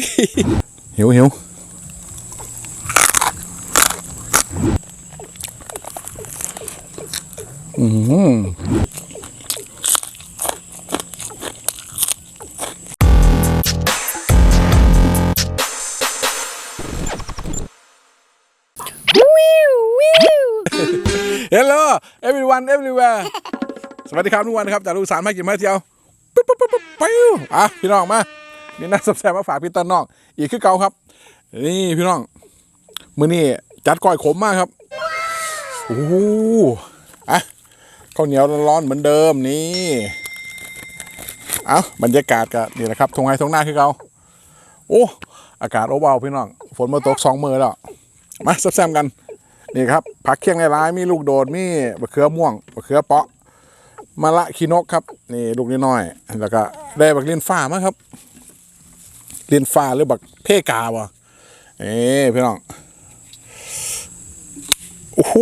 ยหิวหิวอืมเฮลโล everyone everywhere สวัสดีครับทุกวันครับจากลูกสารมากินมาเที่ยว ปุ๊บปุ๊บปุ๊บปุ๊บปิ้วอะพี่น้องมา มีนักสับแสบมาฝากพี่ต้นน้อง อีกคือเก่าครับ นี่พี่น้องมือนี้จัดก้อยขมมากครับโอ้โหอะข้าวเหนียวร้อนๆเหมือนเดิมนี่เอาบรรยากาศก็นี่แหละครับทงไห้ทงหน้าคือเก่าโอ้อากาศโอเบาพี่น้องฝนมาตกสองมือแล้วมาแซมกันนี่ครับผักเคียงในร้ายๆมีลูกโดดมีบะเขือม่วงบะเขือเปาะมะละขีนกครับ นี่ลูกน้อยๆแล้วก็ได้บักเลียนฟ้ามาครับ เลียนฟ้าหรือบักเพกาวะเอ้พี่น้องโอ้โห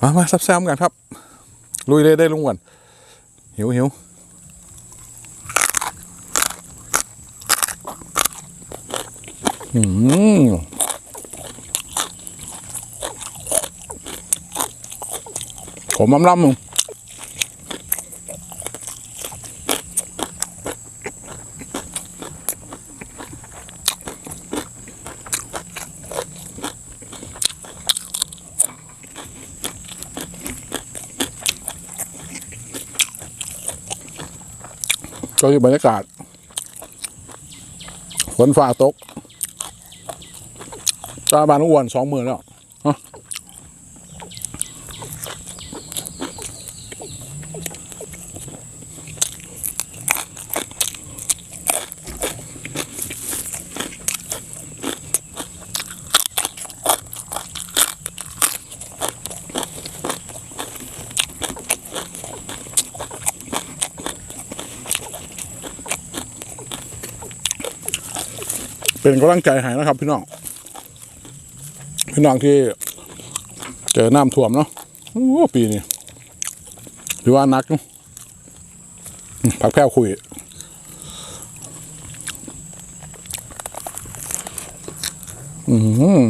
มามาซับแซมกันครับ ลุยเลยได้ลุงวันหิวหิวอืมผมล้ำล้ำมึง ก็คือบรรยากาศฝนฟ้าตกจาบานอ้วนสองหมื่นแล้ว เป็นกำลังใจให้นะครับ พี่น้อง พี่น้องที่เจอน้ำท่วมเนาะโอ้ปีนี้ถือว่านักพักแพ้วคุยอืม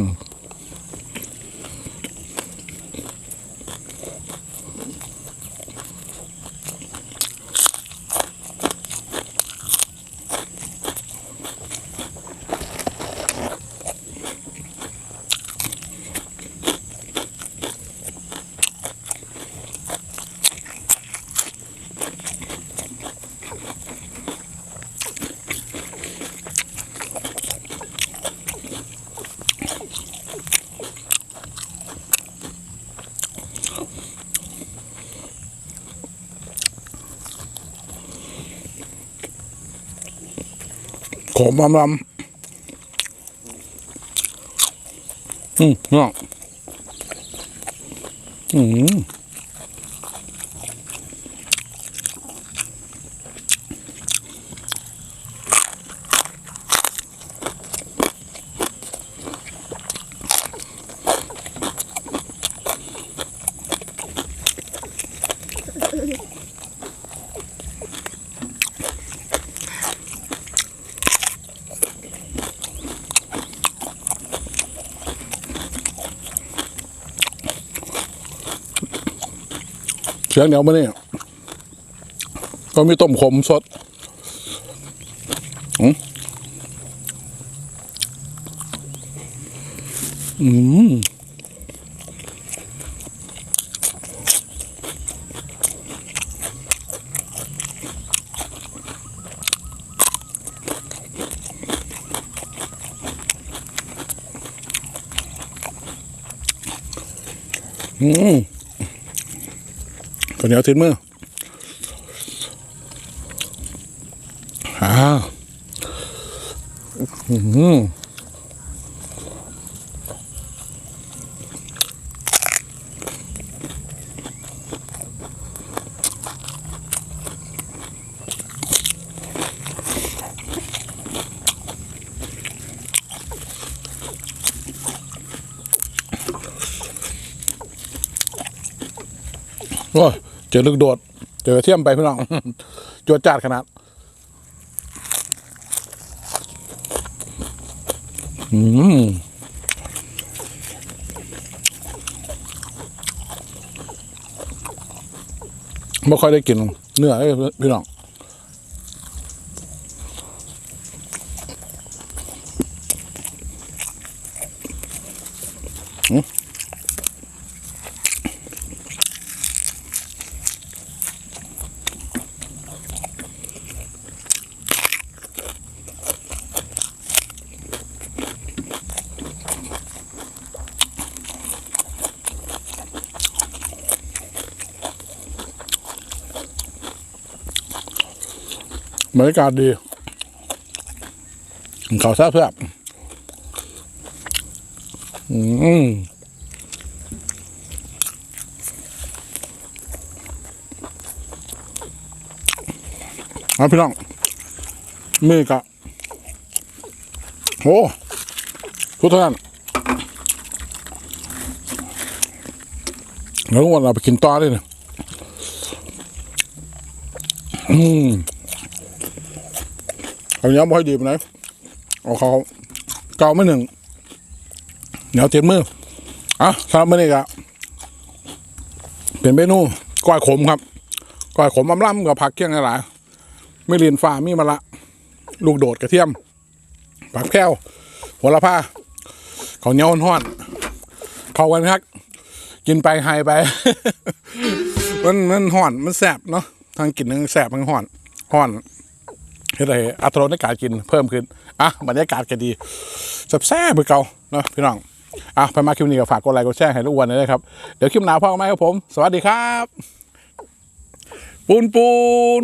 ขมลำลำอืมเนาะอืม เสียงเหนียวมาเนี่ยก็มีต้มขมสดอืมอืมอืม ข้าวเหนียวติดมืออ่าอืมโอ้ย เจอลึกโดด เจอเทียมไปพี่น้องจวดจัดขนาด อืมไม่ค่อยได้กินเนื้อพี่น้องอืม บรรยากาศดีเขาวแซ่บๆอืมเอาพี่น้องมือกะโอ้ทุกท่านแล้ววันเราไปกินต่อด้วยเลยอืม อาย้ำไว้ดีไปไหนเอาเขาเก่าไม่หนึ่งเหนียวเต็มมืออะสำหรับมื้อนี้ก็เป็นเมนูก้อยขมครับก้อยขมอำล่ำกับผักเคี่ยงหลายไม่เรียนฟ้ามีมะละ ลูกโดดกระเทียมผักแก้วหัวละผ้าข้าวเหนียวห้อนเขากันครับกินไปไฮไป มันมันห่อน มันแสบเนาะทางกินทั้งแสบทั้งห่อนห่อน เฮ็ดให้อัตราในการกินเพิ่มขึ้นอะบรรยากาศก็ดีแซ่บๆเหมือนเก่าเนาะพี่น้องอะไปมาคลิปนี้ก็ฝากกดไลค์กดแชร์ให้ลูกอ้วนเลยนะครับ เดี๋ยวคลิปหน้าพ่อกันไหมครับผม สวัสดีครับ ปูนปูน